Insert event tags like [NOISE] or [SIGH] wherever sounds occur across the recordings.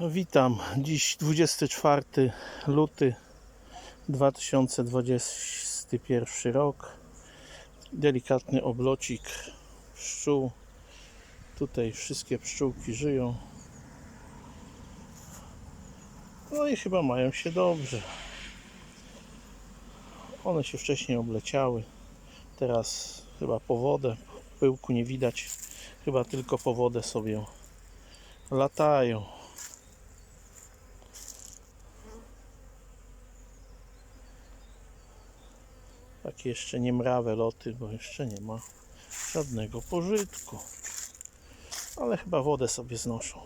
Witam. Dziś 24 luty 2021 rok. Delikatny oblocik pszczół. Tutaj wszystkie pszczółki żyją. No i chyba mają się dobrze. One się wcześniej obleciały. Teraz chyba po wodę. Pyłku nie widać. Chyba tylko po wodę sobie latają. Takie jeszcze nie mrawe loty, bo jeszcze nie ma żadnego pożytku. Ale chyba wodę sobie znoszą.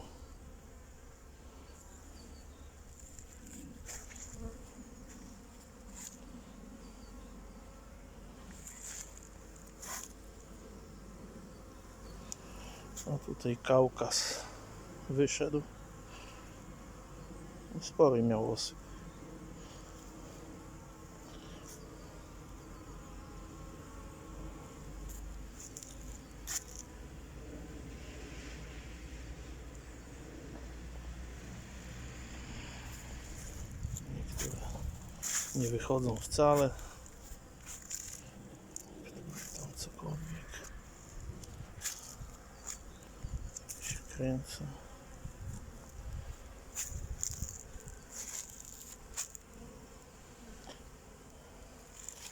A tutaj Kaukaz wyszedł. Spory miał osyp. Nie wychodzą wcale. Tam cokolwiek się kręcą.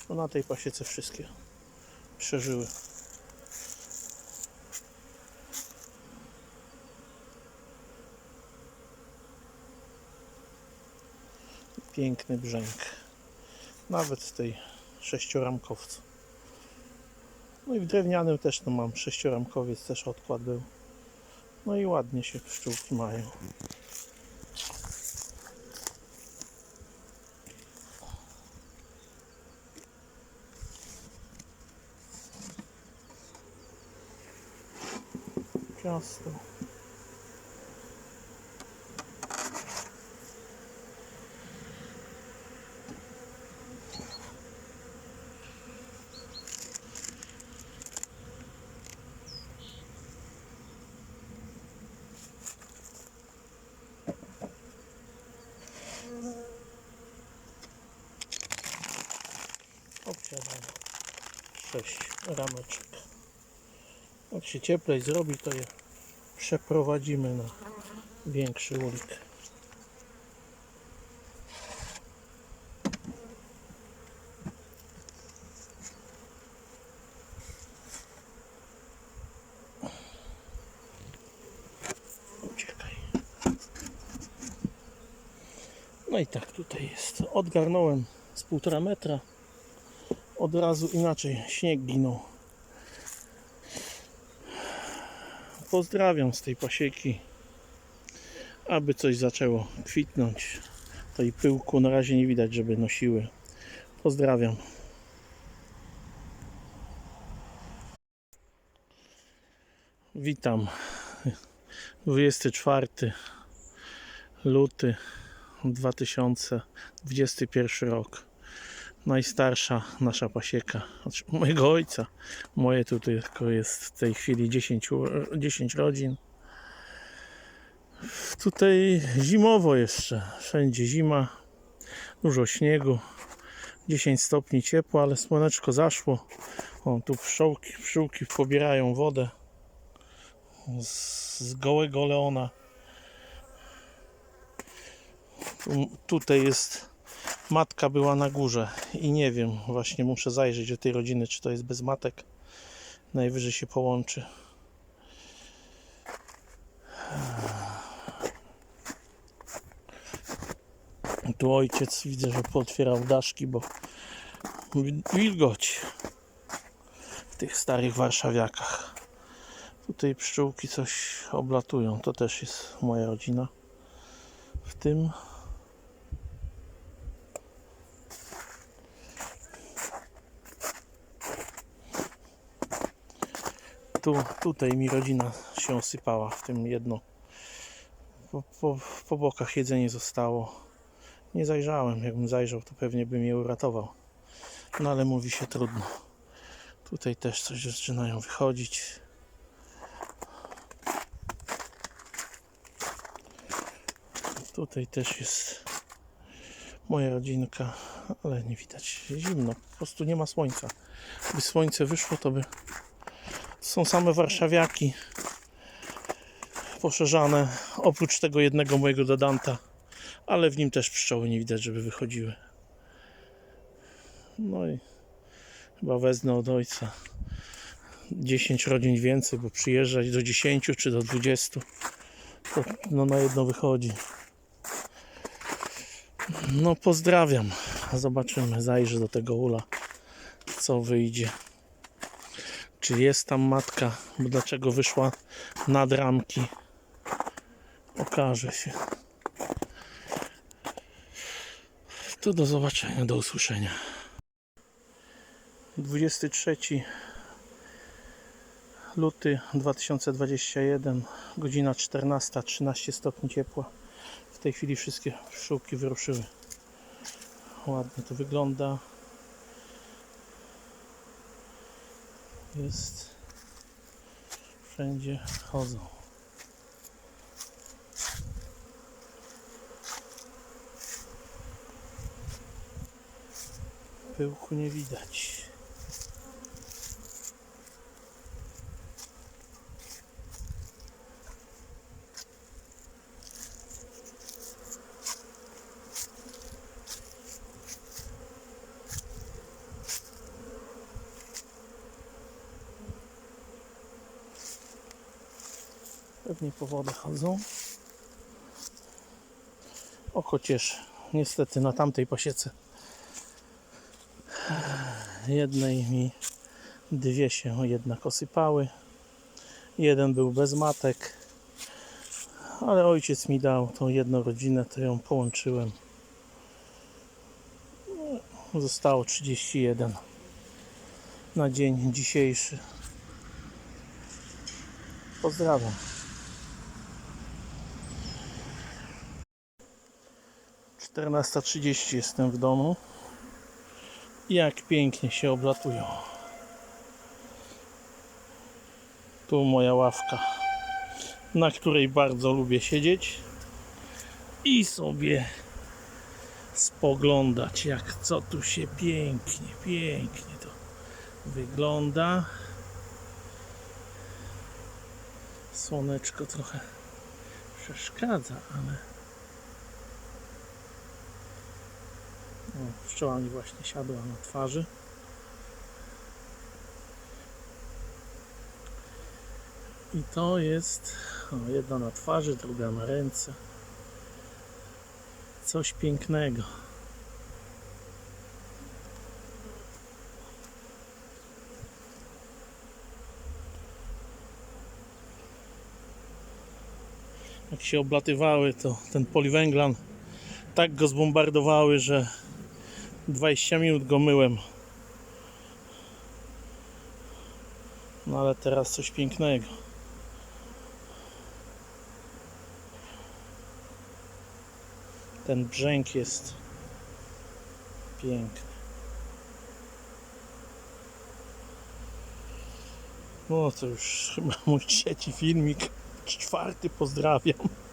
No na tej pasiece wszystkie przeżyły. Piękny brzęk. Nawet tej sześcioramkowcu. No i w drewnianym też no mam sześcioramkowiec, też odkład był. No i ładnie się pszczółki mają. Ciasto. 6 rameczek. Jak się cieplej zrobi, to je przeprowadzimy na większy ulik. No i tak tutaj jest. Odgarnąłem z półtora metra. Od razu inaczej śnieg ginął. Pozdrawiam z tej pasieki. Aby coś zaczęło kwitnąć, i pyłku na razie nie widać, żeby nosiły. Pozdrawiam. Witam. 24 luty 2021 rok. Najstarsza nasza pasieka [LAUGHS] mojego ojca. Moje tutaj tylko jest w tej chwili 10, u- 10 rodzin. Tutaj zimowo jeszcze. Wszędzie zima. Dużo śniegu. 10 stopni ciepło, ale słoneczko zaszło. O, tu pszczółki, pszczółki pobierają wodę z, z gołego leona. Tu, tutaj jest matka była na górze i nie wiem, właśnie muszę zajrzeć do tej rodziny, czy to jest bez matek. Najwyżej się połączy. Tu ojciec widzę, że pootwierał daszki, bo wi- wilgoć w tych starych warszawiakach. Tutaj pszczółki coś oblatują. To też jest moja rodzina. W tym tu, tutaj mi rodzina się osypała w tym jedno. Po, po, po bokach jedzenie zostało. Nie zajrzałem. Jakbym zajrzał, to pewnie bym je uratował. No ale mówi się trudno. Tutaj też coś zaczynają wychodzić. Tutaj też jest moja rodzinka, ale nie widać. Zimno, po prostu nie ma słońca. Gdyby słońce wyszło, to by są same warszawiaki poszerzane, oprócz tego jednego mojego dodanta, ale w nim też pszczoły nie widać, żeby wychodziły. No i chyba wezmę od ojca 10 rodzin więcej, bo przyjeżdżać do 10 czy do 20 to no na jedno wychodzi. No pozdrawiam. Zobaczymy, zajrzę do tego ula, co wyjdzie. Czy jest tam matka? Bo dlaczego wyszła nad ramki? Okaże się. To do zobaczenia, do usłyszenia. 23 luty 2021, godzina 14, 13 stopni ciepła. W tej chwili wszystkie pszczółki wyruszyły. Ładnie to wygląda. Jest. Wszędzie chodzą. Pyłku nie widać. Pewnie po wodę chodzą. Oko cieszy. Niestety na tamtej pasiece jednej mi dwie się jednak osypały. Jeden był bez matek, ale ojciec mi dał tą jedną rodzinę, to ją połączyłem. Zostało 31 na dzień dzisiejszy. Pozdrawiam. Czternasta trzydzieści jestem w domu. Jak pięknie się oblatują. Tu moja ławka, na której bardzo lubię siedzieć i sobie spoglądać, jak co tu się pięknie, pięknie to wygląda. Słoneczko trochę przeszkadza, ale o, pszczoła mi właśnie siadła na twarzy. I to jest o, jedna na twarzy, druga na ręce. Coś pięknego. Jak się oblatywały, to ten poliwęglan tak go zbombardowały, że 20 minut go myłem. No ale teraz coś pięknego. Ten brzęk jest piękny. No to już [LAUGHS] chyba mój trzeci filmik. Czwarty pozdrawiam.